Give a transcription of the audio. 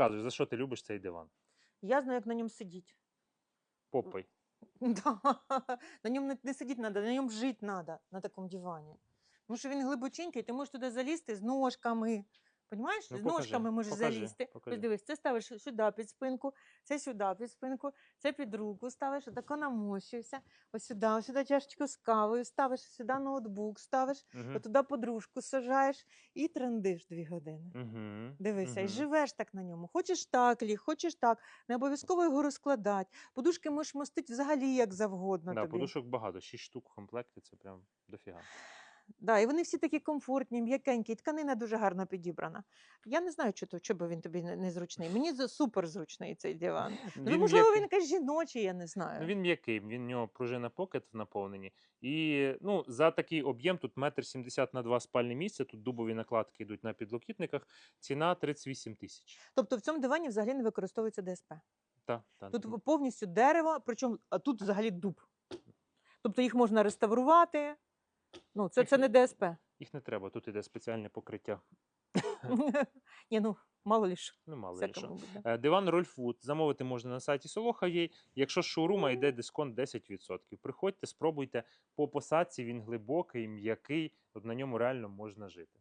Розказуй, за що ти любиш цей диван? Я знаю, як на ньому сидіти. Попой. Да. На ньому не, не сидіти треба, на ньому жити треба на такому дивані. Тому що він глибоченький, ти можеш туди залізти з ножками. Понімаєш? Ну, з покажи, ножками можеш покажи, залізти. покажи. Ось дивись, це ставиш сюди під спинку, це сюди під спинку, це під руку ставиш, отако намощуєшся, ось сюди, ось сюди чашечку з кавою, ставиш сюди ноутбук, ставиш, Угу. туди подружку сажаєш і трендиш дві години. Угу. Дивися, і Мгм. живеш так на ньому. Хочеш так ліг, хочеш так. Не обов'язково його розкладати. Подушки можеш мостити взагалі як завгодно. Да, тобі. подушок багато, 6 штук в комплекті, це прям дофіга. Да, і вони всі такі комфортні, м'якенькі, тканина дуже гарно підібрана. Я не знаю, чи то, чи би він тобі не- незручний. Мені супер зручний цей диван. Ну, можливо, м'який. він якийсь жіночий, я не знаю. Ну, він м'який, він в нього пружина покет в наповненні. І ну, за такий об'єм тут метр сімдесят на два спальні місця, тут дубові накладки йдуть на підлокітниках, ціна 38 тисяч. Тобто в цьому дивані взагалі не використовується ДСП. Та, та, Тут м, повністю дерево, причому а тут взагалі дуб. Тобто їх можна реставрувати. Ну, це, це не ДСП. їх не треба, тут іде спеціальне покриття. Ні, ну, мало ли що. Ну, мало ли що. буде. Е, Диван Рольфвуд замовити можна на сайті Солоха є. Якщо з шоурума йде дисконт 10%. Приходьте, спробуйте по посадці, він глибокий, м'який, от на ньому реально можна жити.